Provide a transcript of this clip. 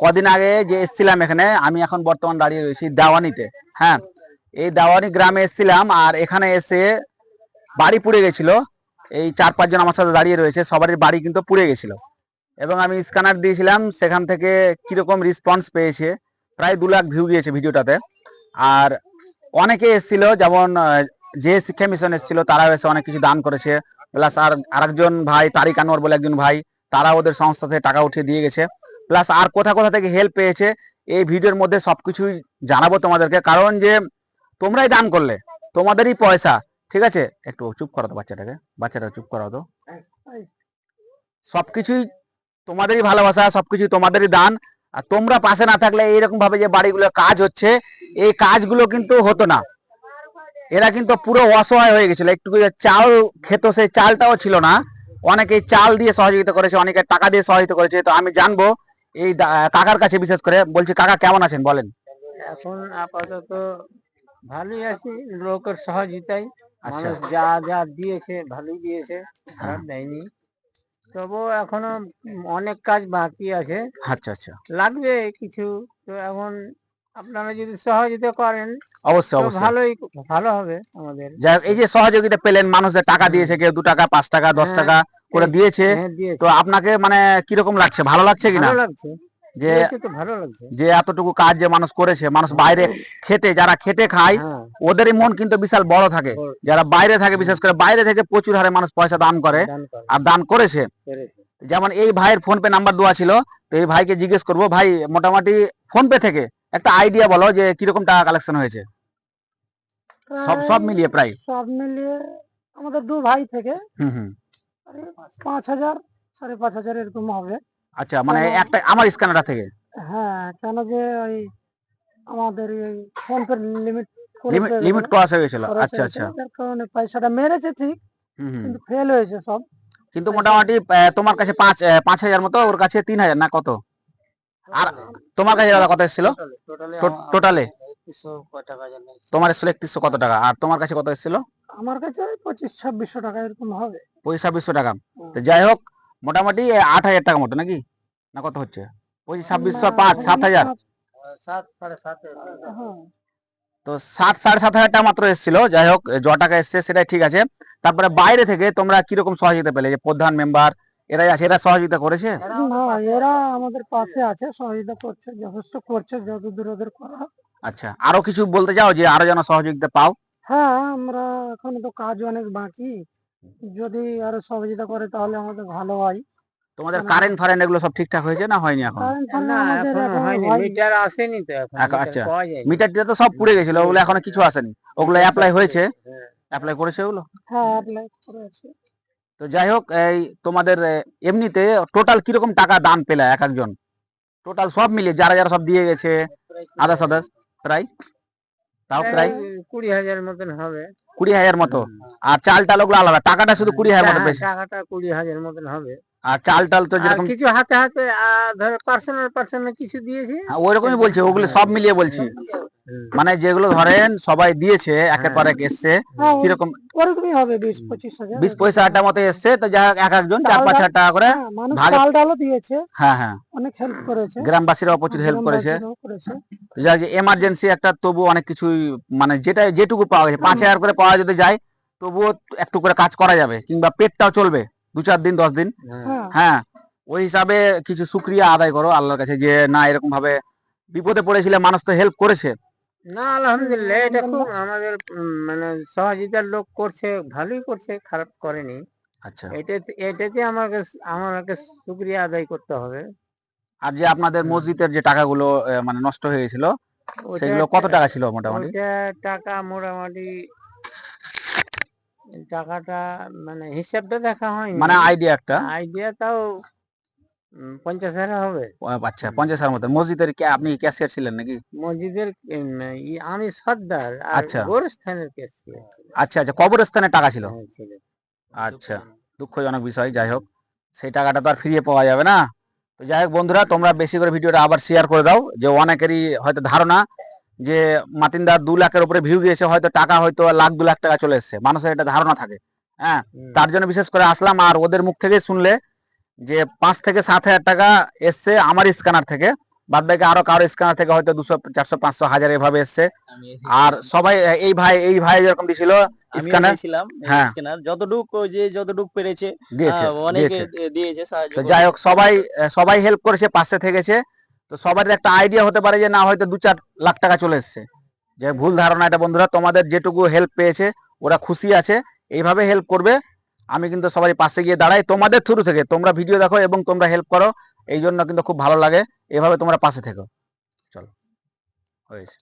কদিন আগে যে এসছিলাম এখানে, আমি এখন বর্তমান দাঁড়িয়ে রয়েছি দেওয়ানিতে হ্যাঁ। এই দেওয়ানি গ্রামে এসছিলাম আর এখানে এসে বাড়ি পুড়ে গেছিল। এই চার পাঁচজন আমার সাথে দাঁড়িয়ে রয়েছে, সবারই বাড়ি কিন্তু পুড়ে গেছিল। এবং আমি স্ক্যানার দিয়েছিলাম, সেখান থেকে কীরকম রেসপন্স পেয়েছে, প্রায় দু লাখ ভিউ গিয়েছে ভিডিওটাতে। আর অনেকে এসেছিল, যেমন যে শিক্ষা মিশন এসেছিল, তারাও এসে অনেক কিছু দান করেছে। প্লাস আর আরেকজন ভাই, তারিক আনোয়ার বলে একজন ভাই তারা ওদের সংস্থা থেকে টাকা উঠিয়ে দিয়ে গেছে। প্লাস আর কোথা কোথা থেকে হেল্প পেয়েছে, এই ভিডিওর মধ্যে সবকিছুই জানাব তোমাদেরকে। কারণ যে, তোমরাই দান করলে, তোমাদেরই পয়সা, ঠিক আছে? একটু চুপ করো তো বাচ্চাটাকে বাচ্চাটা চুপ করাও তো। সবকিছুই তোমাদেরই ভালোবাসা সবকিছু তোমাদেরই দান। আর তোমরা পাশে না থাকলে এইরকম ভাবে যে বাড়িগুলো কাজ হচ্ছে, এই কাজগুলো কিন্তু হতো না। এরা কিন্তু পুরো অসহায় হয়ে গেছিল। একটু চাল খেত, সেই চালটাও ছিল না। অনেকে চাল দিয়ে সহযোগিতা করেছে, অনেকে টাকা দিয়ে সহযোগিতা করেছে, তো আমি জানব এই কাকার কাছে বিশেষ করে বলছি কাকা কেমন আছেন? বলেন। এখন আপাতত ভালোই আছি লোকের সহযোগিতায়। আচ্ছা। মানুষ যা যা দিয়েছে ভালোই দিয়েছে খারাপ দেয়নি। তবুও এখনও অনেক কাজ বাকি আছে। আচ্ছা আচ্ছা। লাগবে কিছু। তো এখন আপনারা যদি সহযোগিতা করেন অবশ্যই অবশ্যই। ভালোই ভালো হবে আমাদের। এই যে সহযোগিতা পেলেন মানুষের টাকা দিয়েছে কেউ দু টাকা পাঁচ টাকা দশ হ্যাঁ, টাকা করে দিয়েছে। হ্যাঁ, তো আপনাকে মানে কীরকম লাগছে? ভালো লাগছে কিনা? লাগছে। যে ভালো লাগছে। যে এতটুকু কাজ যে মানুষ করেছে মানুষ বাইরে খেটে যারা খেটে খায় হ্যাঁ। ওদেরই মন কিন্তু বিশাল বড় থাকে। যারা বাইরে থাকে বিশেষ করে বাইরে থেকে প্রচুর হারে মানুষ পয়সা দান করে আর দান করেছে। যেমন এই ভাইয়ের ফোন পে নাম্বার দেওয়া ছিল তো এই ভাইকে জিজ্ঞেস করব ভাই মোটামুটি ফোন পে থেকে একটা আইডিয়া বলো যে কীরকম টাকা কালেকশন হয়েছে? সব সব মিলিয়ে প্রায়। সব মিলিয়ে আমাদের দু ভাই থেকে হুম হুম। পাঁচ হাজার সাড়ে পাঁচ হাজার এরকম হবে। আচ্ছা মানে একটা আমার স্ক্যানারটা থেকে? হ্যাঁ কেন যে ওই আমাদের এই PhonePe limit limit cross হয়ে গেছিল। আচ্ছা আচ্ছা। কারণে পয়সাটা মেরেছে ঠিক হুম হুম। কিন্তু ফেল হয়েছে সব। কিন্তু মোটামুটি তোমার কাছে পাঁচ পাঁচ হাজার মতো ওর কাছে তিন হাজার না কত? আর তোমার কাছে দাদা কত এসেছিল? টোটালি টাকা জানি তোমার এসেছিল একত্রিশশো কত টাকা? আর তোমার কাছে কত এসেছিল? আমার কাছে পঁচিশ ছাব্বিশশো টাকা এরকম হবে। পঁচিশ ছাব্বিশশো টাকা। তো যাই হোক মোটামুটি আট হাজার টাকা মতো নাকি? না কত হচ্ছে? পঁচিশ ছাব্বিশশো পাঁচ সাত হাজার। সাত সাড়ে সাত হ্যাঁ। তো সাত সাড়ে সাত হাজার টাকা মাত্র এসেছিল। যাই হোক য টাকা এসছে সেটাই ঠিক আছে। তারপরে বাইরে থেকে তোমরা কীরকম সহযোগিতা পেলে? যে প্রধান মেম্বার এরাই আছে এরা সহযোগিতা করেছে? না এরা আমাদের পাশে আছে সহযোগিতা করছে যথেষ্ট করছে যতদূর ওদের করা আচ্ছা আরও কিছু বলতে চাও যে আরও যেন সহযোগিতা পাও? হ্যাঁ আমরা এখন তো কাজ অনেক বাকি। যদি আরও সহযোগিতা করে তাহলে আমাদের ভালো হয়। তোমাদের মানে- কারেন্ট ফারেন্ট এগুলো সব ঠিকঠাক হয়েছে না হয়নি এখন? না হয়নি। মিটার আসেনি তো এখন আচ্ছা। মিটারটা তো সব পুড়ে গেছিল ওগুলো এখনও কিছু আসেনি। ওগুলো অ্যাপ্লাই হয়েছে? হ্যাঁ। অ্যাপ্লাই করেছে ওগুলো? হ্যাঁ apply করে আছে। তো যাই হোক এই তোমাদের এমনিতে টোটাল কীরকম টাকা দান পেলে এক একজন? টোটাল সব মিলিয়ে যারা যারা সব দিয়ে গেছে আদার্স আদার্স প্রায় তাও প্রায় প্রায় কুড়ি হাজার মতন হবে। কুড়ি হাজার মতো। আর চাল টাল ওগুলো আলাদা টাকাটা শুধু কুড়ি হাজার মতো হ্যাঁ, টাকাটা কুড়ি হাজার মতন হবে। আর চাল টাল তো যেরকম কিছু হাতে হাতে ধরো পার্সোনাল পার্সোনাল কিছু দিয়েছি? হ্যাঁ, ওইরকমই বলছি ওগুলো সব মিলিয়ে বলছি। মানে যেগুলো ধরেন সবাই দিয়েছে একের পর এক এসছে হ্যাঁ, কীরকম ওরকমই হবে বিশ পঁচিশ হাজার। বিশ পয়সা আটটা মতো এসছে তো হোক এক একজন চার পাঁচ হাজার টাকা করে হ্যাঁ, চাল ডালও দিয়েছে। হ্যাঁ হ্যাঁ। অনেক হেল্প করেছে। গ্রামবাসীরাও প্রচুর হেল্প করেছে। যাই হোক এমার্জেন্সি একটা তবু অনেক কিছুই মানে যেটা যেটুকু পাওয়া গেছে পাঁচ হাজার করে পাওয়া যদি যায় তবুও একটু করে কাজ করা যাবে কিংবা পেটটাও চলবে। দু চার দিন দশ দিন। হ্যাঁ। হ্যাঁ ওই হিসাবে কিছু শুক্রিয়া আদায় করো আল্লাহর কাছে যে না এরকম ভাবে বিপদে পড়েছিলে মানুষ তো হেল্প করেছে। না আলহামদুলিল্লাহ এটা খুব আমাদের মানে সহযোগিতার লোক করছে ভালোই করছে খারাপ করেনি। আচ্ছা। এটাতে এটাতে আমাকে আমাকে শুক্রিয়া আদায় করতে হবে। আর যে আপনাদের মসজিদের যে টাকাগুলো মানে নষ্ট হয়ে গেছিল সেগুলো কত টাকা ছিল মোটামুটি? টাকা মোটামুটি টাকাটা মানে হিসাবটা দেখা হয়নি। মানে আইডিয়া একটা? আইডিয়া তাও পঞ্চাশ হাজার হবে। আচ্ছা পঞ্চাশ হাজার মতো। মসজিদের কি আপনি ক্যাশিয়ার ছিলেন নাকি? মসজিদের আমি সর্দার আচ্ছা। গোরস্থানের কেস আচ্ছা আচ্ছা কবরস্থানে টাকা ছিল? আচ্ছা দুঃখজনক বিষয় যাই হোক। সেই টাকাটা তো আর ফিরিয়ে পাওয়া যাবে না। তো যাই হোক বন্ধুরা তোমরা বেশি করে ভিডিওটা আবার শেয়ার করে দাও যে অনেকেরই হয়তো ধারণা যে মাতিনদার দু লাখের উপরে ভিউ গিয়েছে হয়তো টাকা হয়তো লাখ দু লাখ টাকা চলে এসছে। মানুষের একটা ধারণা থাকে হ্যাঁ? তার জন্য বিশেষ করে আসলাম আর ওদের মুখ থেকে শুনলে যে পাঁচ থেকে সাত হাজার টাকা এসছে আমার স্ক্যানার থেকে। বাদ বাকি আরও কারও স্ক্যানার থেকে হয়তো দুশো চারশো পাঁচশো হাজার এভাবে এসছে। আর সবাই এই ভাই এই ভাই যেরকম দিছিল স্ক্যানার হ্যাঁ। যে যতটুক পেরেছে দিয়েছে দিয়েছে। যাই হোক সবাই সবাই হেল্প করেছে পাশে থেকেছে। তো সবার একটা আইডিয়া হতে পারে যে না, হয়তো দু চার লাখ টাকা চলে এসছে। যে ভুল ধারণা এটা বন্ধুরা। তোমাদের যেটুকু হেল্প পেয়েছে, ওরা খুশি আছে। এইভাবে হেল্প করবে। আমি কিন্তু সবারই পাশে গিয়ে দাঁড়াই। তোমাদের থ্রু থেকে তোমরা ভিডিও দেখো এবং তোমরা হেল্প করো। এই জন্য কিন্তু খুব ভালো লাগে। এভাবে তোমরা পাশে থেকো। চলো, হয়েছে।